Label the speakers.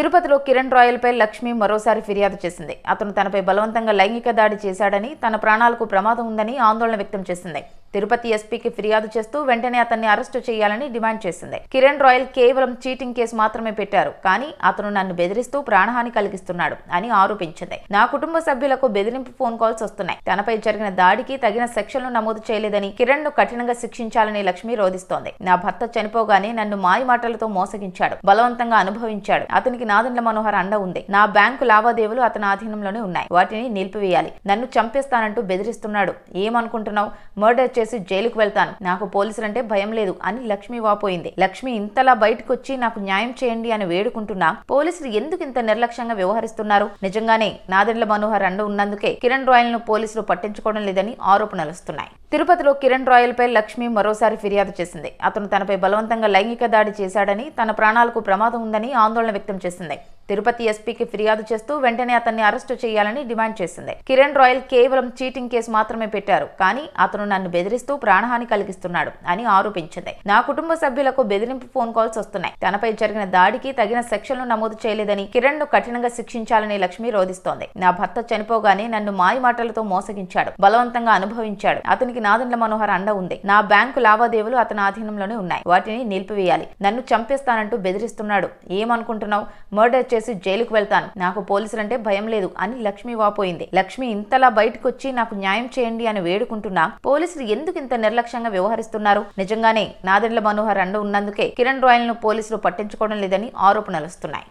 Speaker 1: తిరుపతిలో కిరణ్ రాయల్పై లక్ష్మి మరోసారి ఫిర్యాదు చేసింది. అతను తనపై బలవంతంగా లైంగిక దాడి చేశాడని తన ప్రాణాలకు ప్రమాదం ఉందని ఆందోళన వ్యక్తం చేసింది. తిరుపతి ఎస్పీకి ఫిర్యాదు చేస్తూ వెంటనే అతన్ని అరెస్టు చేయాలని డిమాండ్ చేసింది. కిరణ్ రాయల్ కేవలం చీటింగ్ కేసు మాత్రమే పెట్టారు. కానీ అతను నన్ను బెదిరిస్తూ ప్రాణహాని కలిగిస్తున్నాడు అని ఆరోపించింది. నా కుటుంబ సభ్యులకు బెదిరింపు ఫోన్ కాల్స్ వస్తున్నాయి. తనపై జరిగిన దాడికి తగిన సెక్షన్లు నమోదు చేయలేదని కిరణ్ను కఠినంగా శిక్షించాలని లక్ష్మి రోధిస్తోంది. నా భర్త చనిపోగానే నన్ను మాయ మాటలతో మోసగించాడు. బలవంతంగా అనుభవించాడు. అతనికి నాదండ్ల మనోహర్ అండ ఉంది. నా బ్యాంకు లావాదేవీలు అతని ఆధీనంలోనే ఉన్నాయి. వాటిని నిలిపివేయాలి. నన్ను చంపేస్తానంటూ బెదిరిస్తున్నాడు. ఏమనుకుంటున్నావు? మర్డర్ చేసి జైలుకు వెళ్తాను. నాకు పోలీసులంటే భయం లేదు అని లక్ష్మి వాపోయింది. లక్ష్మి ఇంతలా బయటకు వచ్చి నాకు న్యాయం చేయండి అని వేడుకుంటున్నా పోలీసులు ఎందుకు ఇంత నిర్లక్ష్యంగా వ్యవహరిస్తున్నారు? నిజంగానే నాదెండ్ల మనోహర్ అండ ఉన్నందుకే కిరణ్ రాయల్ను పోలీసులు పట్టించుకోవడం లేదని ఆరోపణలు వస్తున్నాయి. తిరుపతిలో కిరణ్ రాయల్ పై లక్ష్మి మరోసారి ఫిర్యాదు చేసింది. అతను తనపై బలవంతంగా లైంగిక దాడి చేశాడని తన ప్రాణాలకు ప్రమాదం ఉందని ఆందోళన వ్యక్తం చేసింది. తిరుపతి ఎస్పీకి ఫిర్యాదు చేస్తూ వెంటనే అతన్ని అరెస్టు చేయాలని డిమాండ్ చేసింది. కిరణ్ రాయల్ కేవలం చీటింగ్ కేసు మాత్రమే పెట్టారు. కానీ అతను నన్ను బెదిరిస్తూ ప్రాణహాని కలిగిస్తున్నాడు అని ఆరోపించింది. నా కుటుంబ సభ్యులకు బెదిరింపు ఫోన్ కాల్స్ వస్తున్నాయి. తనపై జరిగిన దాడికి తగిన సెక్షన్లు నమోదు చేయలేదని కిరణ్ను కఠినంగా శిక్షించాలని లక్ష్మి రోధిస్తోంది. నా భర్త చనిపోగానే నన్ను మాయ మాటలతో మోసగించాడు. బలవంతంగా అనుభవించాడు. అతనికి నాదండ్ల మనోహర్ అండ ఉంది. నా బ్యాంకు లావాదేవీలు అతని ఆధీనంలోనే ఉన్నాయి. వాటిని నిలిపివేయాలి. నన్ను చంపేస్తానంటూ బెదిరిస్తున్నాడు. ఏమనుకుంటున్నావు? మర్డర్ చేసి జైలుకు వెళ్తాను. నాకు పోలీసులంటే భయం లేదు అని లక్ష్మి వాపోయింది. లక్ష్మి ఇంతలా బయటకు వచ్చి నాకు న్యాయం చేయండి అని వేడుకుంటున్నా. పోలీసులు ఎందుకు ఇంత నిర్లక్ష్యంగా వ్యవహరిస్తున్నారు? నిజంగానే నాదెండ్ల మనోహర్ అండ ఉన్నందుకే కిరణ్ రాయల్ను పోలీసులు పట్టించుకోవడం లేదని ఆరోపణలు వస్తున్నాయి.